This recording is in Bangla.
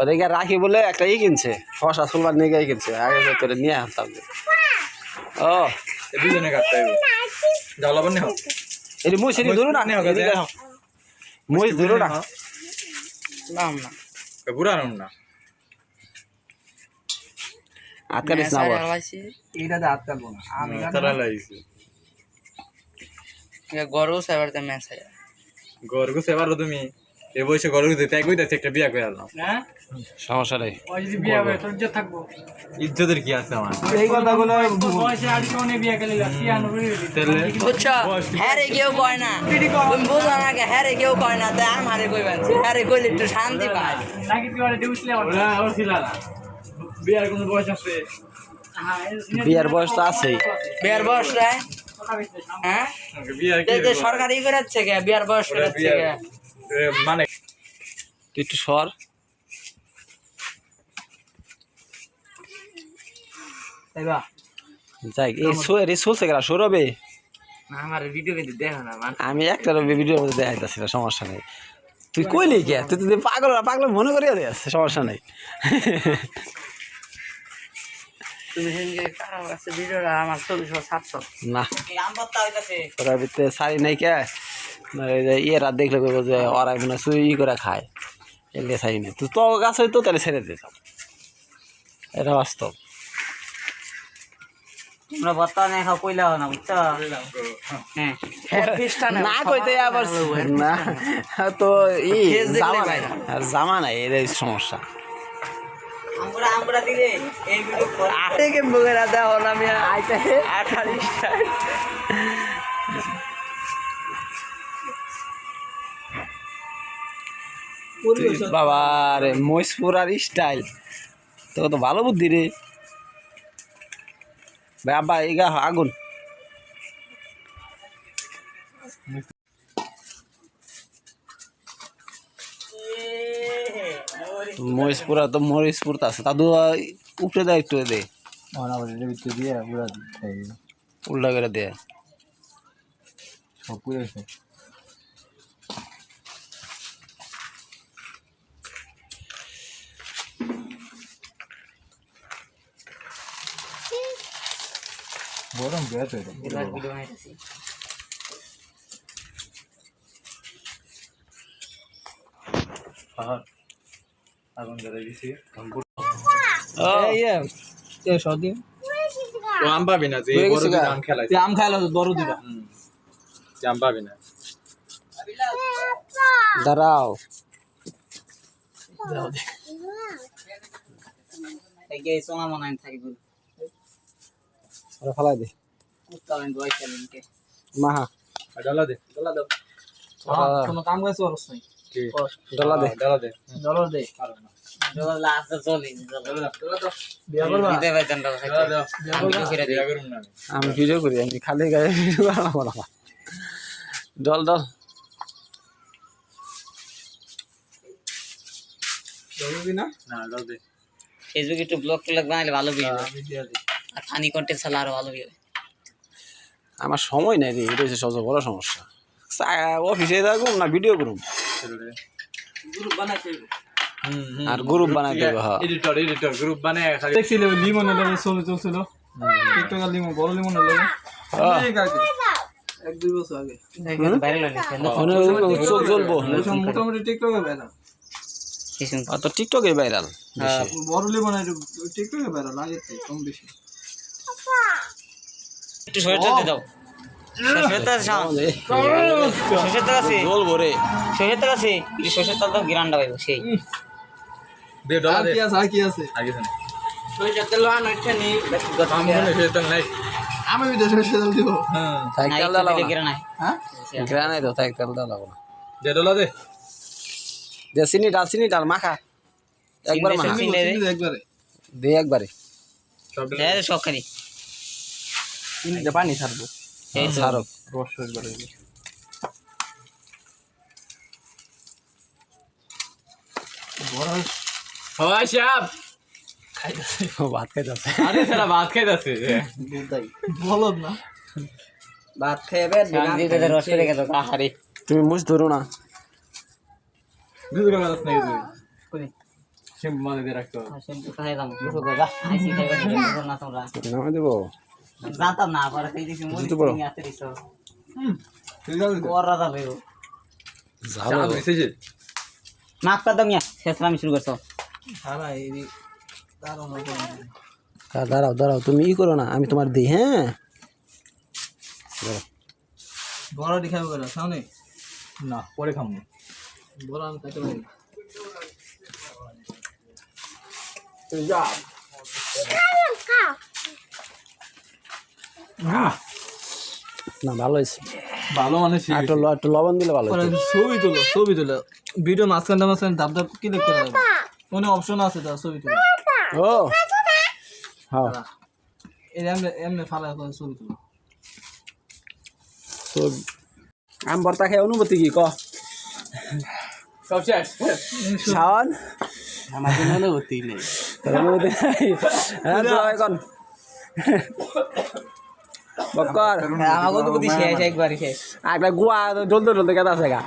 ওদেরকে রাখি বলে একটা ই কিনছে ফসা সুলবার নিয়ে গিয়ে কিনছে আগে তোরে নিয়ে আসতাম ও। দুজনে কাটতে হবে যাও লবণ নেও এটি মুই সেটি ধরু না? মুই ধরু না নাম না। বুড়া রং না। আটকালিস না এইটাতে হাত না। আমি গরু সাইবারতে ম্যাচ হয় গরগু সেবারো তুমি এ বয়সে গরগু দিতে একই দিতে একটা বিয়া করে আনলাম সমস্যা নেই ইজ্জতের কি আছে আমার এই কথাগুলো তাহলে বুঝছ হ্যাঁ রে কেউ কয় না তুমি বুঝো না কে হ্যাঁ রে কেউ কয় না তাই আর মারে কইবেন হ্যাঁ রে কইলে একটু শান্তি পায় ওরা ওর ছিল না বিয়ার কোনো বয়স আছে বিয়ার বয়স তো আছেই বিয়ার বয়স রে হ্যাঁ? সরকারি কে বিয়ার বয়স কে মানে একটু সর। যাই এই চলছে কেনা সৌরবে? না আমার ভিডিও কিন্তু দেখো না আমি একটা ভিডিওর মধ্যে দেখাইতেছি না সমস্যা নেই। তুই কইলি কে? তুই তুই পাগল পাগল মনে করিয়া দে সমস্যা নেই। তুমি সেদিনকে কারও কাছে ভিডিওটা আমার চল্লিশ সাতশো। না। আম পাত্তা হইতাছে। ওটার ভিতরে সারি নাই কে না এই যে রাত দেখলে বলব যে ওরা মনে সুই করে খায়। এলে সারি নেই। তুই তো গাছ হইতো তাহলে ছেড়ে দিতাম। এটা বাস্তব। তোমরা বত্তা খাও কইলা না বুঝছ? না কইতে আবার না তো ই জামা নাই। বাইরে। আর জামা নাই এটাই সমস্যা। আমরা আমরা দিলে এই ভিডিও আটে কে বগেরা দাও না আমি আইতে আঠারিশটা বাবা রে আর স্টাইল তোকে তো ভালো বুদ্ধি রে। ভাই আব্বা এগা আগুন। মহিষপুরা তো মহিষপুর তো আছে। দাদু উপরে দেয় একটু দে উল্টা করে দে। গরম বানাইতেছি আগুন ধরে দিছি তো আম পাবি না যে বড় দুটো আম খেলাইছে? আম খাইলো বড় দুটা আম। পাবি না। দাঁড়াও। এই সোনা মনে থাকি ফেলাই দে। চালিনকে মাহা। ডালা দে। দাও কোনো কাম করছ নাই কি ডালা দে ডালা দে। দে। চলি আমি। ভিডিও করি আমি খালি গায়ে ডল ডল ফেসবুকে একটু ব্লগ ট্লগ ভালো ভিডিও আর ফানি কন্টেন্ট চালা আরও ভালো ভিডিও আমার সময় নাই রে এটা হচ্ছে সবচেয়ে বড় সমস্যা। অফিসে থাকুম না ভিডিও করুম? গ্রুপ আর গ্রুপ বানাই দেবো হ্যাঁ। এডিটর এডিটর গ্রুপ বানায় খালি। দেখছিলে লিমনের লগে চলে চলছিল টিকটকার লিমন বড় লিমনের লগে। এক দুই বছর আগে। ভাইরাল হইছে ওখানে ওই চোখ জ্বলবো মোটামুটি টিকটকে বেড়া তো টিকটকে ভাইরাল বড় লিমনের টিকটকে লাগে তো কম বেশি। একটু তেল দাও। সরিয়ে তেল সাম তেল আছে জ্বলবো রে। সরিয়ে তেল আছে একটু তেল দাও গিরান্ডা পাইবো সেই। দে ডালা আর দে। কি আছে আর কি আছে? আগে শুন সরিয়ে তেল আন ওইটা নি আম সে তো নাই। আমি ভিডিও তেল দিব। হ্যাঁ। সাইকেল দাও না। হ্যাঁ? গ্রানাই তো সাইকেল দাও না। দে ডালা দে। যে চিনি ডাল চিনি ডাল মাখা। একবার মাখা। দে। একবারে। দে একবারে। সব দে সব খালি পানি ছাড়বো। এই তো। সারক রস একবারে হয় সাপ! ভাত খাইতেছে। আরে সারা ভাত খাইতাছে। বলদ না। ভাত খাইবে রস করে গেল আহারে। তুমি মুছ ধরো না। দুধ শ্যাম্পু মাঝে দিয়ে রাখতো শ্যাম্পু খাই দাম না তোমরা। দেবো। জানতাম না পরে সেই দেখি মরি পারো। তুমি আসতে দিছো আছে যাবে ও চাল দিছে মাফ কর দাও মিয়া শুরু করছ সারা এই দাঁড়াও দাঁড়াও দাঁড়াও তুমি ই করো না আমি তোমার দিই হ্যাঁ বড় দেখাবো করে সামনে না পরে খামু বড় আমি তাকে বলি না ভালো হয়েছে। ভালো মানে একটু একটু লবণ দিলে ভালো ছবি তুলো ছবি তুলো। ভিডিও মাঝখানটা মাঝখানে ধাপ ধাপ ক্লিক করে দেবো কোনো অপশন আছে তো ছবি তুলো। ও। হ্যাঁ। এমনি এমনি ফালা করে ছবি তুলো। তো আম ভর্তা খেয়ে অনুভূতি কি ক? সব শেষ। শাওন? আমার জন্য অনুভূতি নেই। অনুভূতি নাই? হ্যাঁ এখন। বক্কর। হ্যাঁ, আমাকে তো বুদ্ধি শেষ একবার শেষ। আর একটা গোয়া জ্বলতে জ্বলতে কেটে আছে গা।